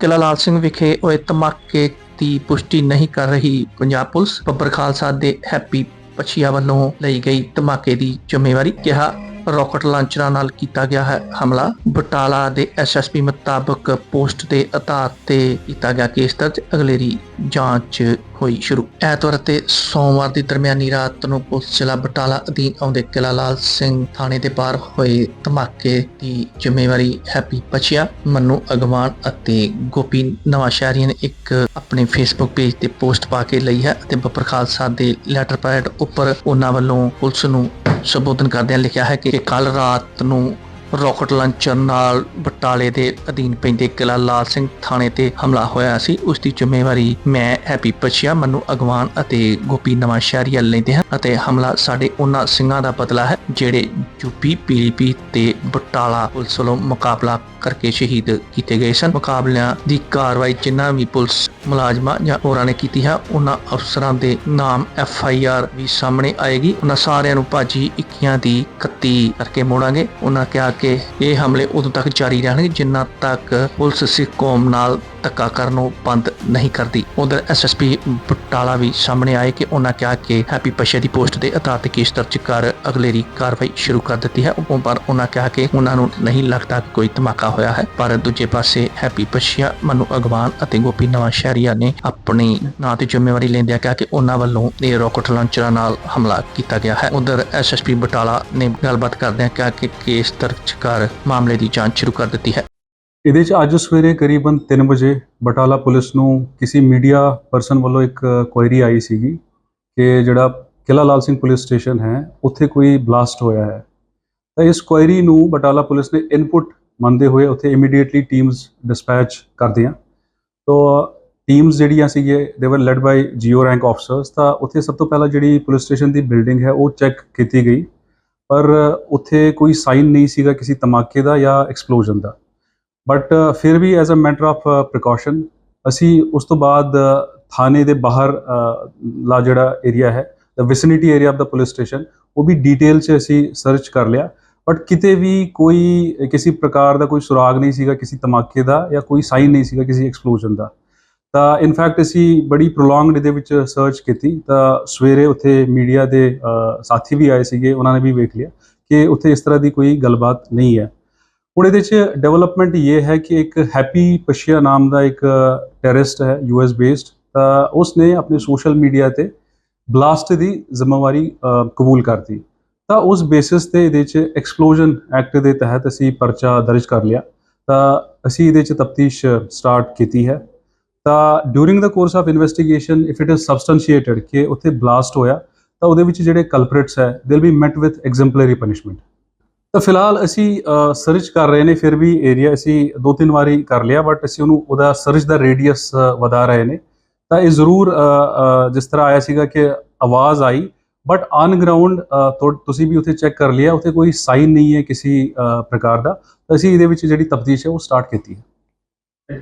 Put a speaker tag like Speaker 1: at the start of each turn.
Speaker 1: ਕਿਲਾ ਲਾਲ ਸਿੰਘ ਵਿਖੇ ਹੋਏ ਧਮਾਕੇ ਦੀ ਪੁਸ਼ਟੀ ਨਹੀਂ ਕਰ ਰਹੀ ਪੰਜਾਬ ਪੁਲਿਸ। ਬੱਬਰ ਖਾਲਸਾ ਦੇ ਹੈਪੀ ਪਛੀਆ ਵੱਲੋਂ ਲਈ ਗਈ ਧਮਾਕੇ ਦੀ ਜ਼ਿੰਮੇਵਾਰੀ ਕਿਹਾ ਰਾਕਟ ਲਾਂਚਰਾਂ ਨਾਲ ਕੀਤਾ ਗਿਆ ਹੈ ਹਮਲਾ। ਬਟਾਲਾ ਦੇ ਐਸਐਸਪੀ ਮੁਤਾਬਕ ਪੋਸਟ ਦੇ ਆਧਾਰ ਤੇ ਕੀਤਾ ਗਿਆ ਕੇਸ ਦਰਜ। ਅਗਲੇਰੀ ਜਾਂਚ ਹੋਈ ਸ਼ੁਰੂ। ਐਤਵਾਰ ਤੇ ਸੋਮਵਾਰ ਦੀ ਦਰਮਿਆਨੀ ਰਾਤ ਨੂੰ ਪੁਲਿਸ ਜ਼ਿਲ੍ਹਾ ਬਟਾਲਾ ਅਧੀਨ ਆਉਂਦੇ ਕਿਲਾ ਲਾਲ ਸਿੰਘ ਥਾਣੇ ਦੇ ਬਾਹਰ ਹੋਏ ਧਮਾਕੇ ਦੀ ਜ਼ਿੰਮੇਵਾਰੀ ਹੈਪੀ ਪਛੀਆ, ਮੰਨੂ ਅਗਵਾਨ ਅਤੇ ਗੋਪੀ ਨਵਾਂਸ਼ਹਿਰੀਆਂ ਨੇ ਇੱਕ ਆਪਣੇ ਫੇਸਬੁੱਕ ਪੇਜ ਤੇ ਪੋਸਟ ਪਾ ਕੇ ਲਈ ਹੈ ਅਤੇ ਬੱਬਰ ਖਾਲਸਾ ਦੇ ਲੈਟਰ ਪੈਡ ਉੱਪਰ ਉਹਨਾਂ ਵੱਲੋਂ ਪੁਲਿਸ ਨੂੰ ਸੰਬੋਧਨ ਕਰਦਿਆਂ ਲਿਖਿਆ ਹੈ ਕਿ ਕੱਲ ਰਾਤ ਨੂੰ ਰਾਕਟ ਲਾਂਚਰ ਨਾਲ ਬਟਾਲੇ ਦੇ ਅਧੀਨ ਪੈਂਦੇ ਕਿਲਾ ਲਾਲ ਸਿੰਘ ਥਾਣੇ ਤੇ ਹਮਲਾ ਹੋਇਆ ਸੀ। ਉਸ ਦੀ ਜ਼ਿੰਮੇਵਾਰੀ ਮੈਂ, ਹੈਪੀ ਪਛੀਆ, ਮਨੂ ਅਗਵਾਨ ਅਤੇ ਗੋਪੀ ਨਵਾਂ ਸ਼ਹਿਰੀਆ ਲੈਂਦੇ ਹਨ ਅਤੇ ਹਮਲਾ ਸਾਡੇ ਉਹਨਾਂ ਸਿੰਘਾਂ ਦਾ ਬਦਲਾ ਹੈ ਜਿਹੜੇ ਯੂਪੀ ਪੀਲੀਪੀ ਤੇ ਬਟਾਲਾ ਪੁਲਿਸ ਵੱਲੋਂ ਮੁਕਾਬਲਾ ਕਰਕੇ ਸ਼ਹੀਦ ਕੀਤੇ ਗਏ ਸਨ। ਮੁਕਾਬਲਿਆਂ ਦੀ ਕਾਰਵਾਈ ਜਿਨ੍ਹਾਂ ਵੀ ਪੁਲਿਸ ਮੁਲਾਜ਼ਮਾਂ ਜਾਂ ਹੋਰਾਂ ਨੇ ਕੀਤੀ ਹੈ। ਉਹਨਾਂ ਅਫਸਰਾਂ ਦੇ ਨਾਮ ਐਫ ਆਈ ਆਰ ਵੀ ਸਾਹਮਣੇ ਆਏਗੀ। ਉਹਨਾਂ ਸਾਰਿਆਂ ਨੂੰ ਭਾਜੀ 21 ਦੀ 31 ਕਰਕੇ ਮੋੜਾਂਗੇ। ਉਹਨਾਂ ਕਿਹਾ ਕਿ ਇਹ ਹਮਲੇ ਉਦੋਂ ਤੱਕ ਜਾਰੀ ਰਹਿਣਗੇ ਜਿੰਨਾ ਤੱਕ ਪੁਲਿਸ ਸਿੱਖ ਕੌਮ ਨਾਲ ਧੱਕਾ ਕਰਨੋਂ ਬੰਦ ਨਹੀਂ ਕਰਦੀ। ਉਧਰ ਐਸਐਸਪੀ ਬਟਾਲਾ ਵੀ ਸਾਹਮਣੇ ਆਏ ਕਿ ਉਹਨਾਂ ਕਿਹਾ ਕਿ ਹੈਪੀ ਪਸ਼ੇ ਦੀ ਪੋਸਟ ਦੇ ਆਧਾਰ ਤੇ ਕੇਸ ਦਰਜ ਕਰ ਅਗਲੇਰੀ ਕਾਰਵਾਈ ਸ਼ੁਰੂ ਕਰ ਦਿੱਤੀ ਹੈ। ਉਹ ਪਰ ਉਹਨਾਂ ਕਿਹਾ ਕਿ ਉਹਨਾਂ ਨੂੰ ਨਹੀਂ ਲੱਗਦਾ ਕਿ ਕੋਈ ਧਮਾਕਾ ਹੋਇਆ ਹੈ, ਪਰ ਦੂਜੇ ਪਾਸੇ ਹੈਪੀ ਪਸ਼ੀਆ, ਮਨੂ ਅਗਵਾਨ ਅਤੇ ਗੋਪੀ ਨਵਾਂ ਸ਼ਹਿਰੀਆ ਨੇ ਆਪਣੀ ਨਾਂ ਤੇ ਜ਼ਿੰਮੇਵਾਰੀ ਲੈਂਦਿਆਂ ਕਿਹਾ ਕਿ ਉਹਨਾਂ ਵੱਲੋਂ ਇਹ ਰਾਕਟ ਲਾਂਚਰਾਂ ਨਾਲ ਹਮਲਾ ਕੀਤਾ ਗਿਆ ਹੈ। ਉਧਰ ਐਸਐਸਪੀ ਬਟਾਲਾ ਨੇ ਗੱਲਬਾਤ ਕਰਦਿਆਂ ਕਿਹਾ ਕਿ ਕੇਸ ਦਰਜ ਕਰ ਮਾਮਲੇ ਦੀ ਜਾਂਚ ਸ਼ੁਰੂ ਕਰ ਦਿੱਤੀ ਹੈ।
Speaker 2: ਇਹਦੇ 'ਚ ਅੱਜ ਸਵੇਰੇ ਕਰੀਬਨ 3 ਵਜੇ ਬਟਾਲਾ ਪੁਲਿਸ ਨੂੰ ਕਿਸੇ ਮੀਡੀਆ ਪਰਸਨ ਵੱਲੋਂ ਇੱਕ ਕੁਐਰੀ ਆਈ ਸੀਗੀ ਕਿ ਜਿਹੜਾ ਕਿਲਾ ਲਾਲ ਸਿੰਘ ਪੁਲਿਸ ਸਟੇਸ਼ਨ ਹੈ, ਉੱਥੇ ਕੋਈ ਬਲਾਸਟ ਹੋਇਆ ਹੈ। ਤਾਂ ਇਸ ਕੁਐਰੀ ਨੂੰ ਬਟਾਲਾ ਪੁਲਿਸ ਨੇ ਇਨਪੁਟ ਮੰਨਦੇ ਹੋਏ ਉੱਥੇ ਇਮੀਡੀਏਟਲੀ ਟੀਮਸ ਡਿਸਪੈਚ ਕਰਦੀਆਂ ਤੋ ਟੀਮਸ ਜਿਹੜੀਆਂ ਸੀਗੇ they were led by GO rank officers ਤਾਂ ਉੱਥੇ ਸਭ ਤੋਂ ਪਹਿਲਾਂ ਜਿਹੜੀ ਪੁਲਿਸ ਸਟੇਸ਼ਨ ਦੀ ਬਿਲਡਿੰਗ ਹੈ, ਉਹ ਚੈੱਕ ਕੀਤੀ ਗਈ। ਪਰ ਉੱਥੇ ਕੋਈ ਸਾਈਨ ਨਹੀਂ ਸੀਗਾ ਕਿਸੇ ਧਮਾਕੇ ਦਾ ਜਾਂ ਐਕਸਪਲੋਜਨ ਦਾ। ਬਟ ਫਿਰ ਵੀ as a matter of precaution ਅਸੀਂ ਉਸ ਤੋਂ ਬਾਅਦ ਥਾਣੇ ਦੇ ਬਾਹਰ ਲਾ ਜਿਹੜਾ ਏਰੀਆ ਹੈ the vicinity area of the police station ਉਹ ਵੀ ਡਿਟੇਲ 'ਚ ਅਸੀਂ ਸਰਚ ਕਰ ਲਿਆ ਬਟ ਕਿਤੇ ਵੀ ਕੋਈ ਕਿਸੇ ਪ੍ਰਕਾਰ ਦਾ ਕੋਈ ਸੁਰਾਗ ਨਹੀਂ ਸੀਗਾ ਕਿਸੇ ਧਮਾਕੇ ਦਾ ਜਾਂ ਕੋਈ ਸਾਈਨ ਨਹੀਂ ਸੀਗਾ ਕਿਸੇ ਐਕਸਪਲੋਜਨ ਦਾ ਤਾਂ ਇਨਫੈਕਟ ਅਸੀਂ ਬੜੀ ਪ੍ਰੋਲੋਂਗਡ ਇਹਦੇ ਵਿੱਚ ਸਰਚ ਕੀਤੀ ਤਾਂ ਸਵੇਰੇ ਉੱਥੇ ਮੀਡੀਆ ਦੇ ਸਾਥੀ ਵੀ ਆਏ ਸੀਗੇ ਉਹਨਾਂ ਨੇ ਵੀ ਵੇਖ ਲਿਆ ਕਿ ਉੱਥੇ ਇਸ ਤਰ੍ਹਾਂ ਦੀ ਕੋਈ ਗੱਲਬਾਤ ਨਹੀਂ ਹੈ ਹੁਣ ਇਹਦੇ 'ਚ ਡਿਵੈਲਪਮੈਂਟ ਇਹ ਹੈ ਕਿ ਇੱਕ ਹੈਪੀ ਪਸ਼ੀਆ ਨਾਮ ਦਾ ਇੱਕ ਟੈਰਰਿਸਟ ਹੈ ਯੂਐਸ ਬੇਸਡ ਤਾਂ ਉਸ ਨੇ ਆਪਣੇ ਸੋਸ਼ਲ ਮੀਡੀਆ ਤੇ ਬਲਾਸਟ ਦੀ ਜ਼ਿੰਮੇਵਾਰੀ ਕਬੂਲ ਕਰਤੀ। ਤਾਂ ਉਸ ਬੇਸਿਸ ਤੇ ਇਹਦੇ 'ਚ ਐਕਸਪਲੋਜਨ ਐਕਟ ਦੇ ਤਹਿਤ ਅਸੀਂ ਪਰਚਾ ਦਰਜ ਕਰ ਲਿਆ। ਤਾਂ ਅਸੀਂ ਇਹਦੇ 'ਚ ਤਫਤੀਸ਼ ਸਟਾਰਟ ਕੀਤੀ ਹੈ। ਤਾਂ during the course of investigation if it is substantiated ਕਿ ਉੱਥੇ ਬਲਾਸਟ ਹੋਇਆ, ਤਾਂ ਉਹਦੇ ਵਿੱਚ ਜਿਹੜੇ ਕਲਪ੍ਰਿਟਸ ਹੈ they will be met with exemplary punishment ਤਾਂ ਫਿਲਹਾਲ ਅਸੀਂ ਸਰਚ ਕਰ ਰਹੇ ਨੇ, ਫਿਰ ਵੀ ਏਰੀਆ ਅਸੀਂ ਦੋ ਤਿੰਨ ਵਾਰੀ ਕਰ ਲਿਆ ਬਟ ਅਸੀਂ ਉਹਨੂੰ, ਉਹਦਾ ਸਰਚ ਦਾ ਰੇਡੀਅਸ ਵਧਾ ਰਹੇ ਨੇ। ਤਾਂ ਇਹ ਜ਼ਰੂਰ ਜਿਸ ਤਰ੍ਹਾਂ ਆਇਆ ਸੀਗਾ ਕਿ ਆਵਾਜ਼ ਆਈ ਬਟ ਔਨ ਗਰਾਊਂਡ ਤੁਸੀਂ ਵੀ ਉੱਥੇ ਚੈੱਕ ਕਰ ਲਿਆ, ਉੱਥੇ ਕੋਈ ਸਾਈਨ ਨਹੀਂ ਹੈ ਕਿਸੇ ਪ੍ਰਕਾਰ ਦਾ। ਅਸੀਂ ਇਹਦੇ ਵਿੱਚ ਜਿਹੜੀ ਤਫਤੀਸ਼ ਹੈ, ਉਹ ਸਟਾਰਟ ਕੀਤੀ ਹੈ।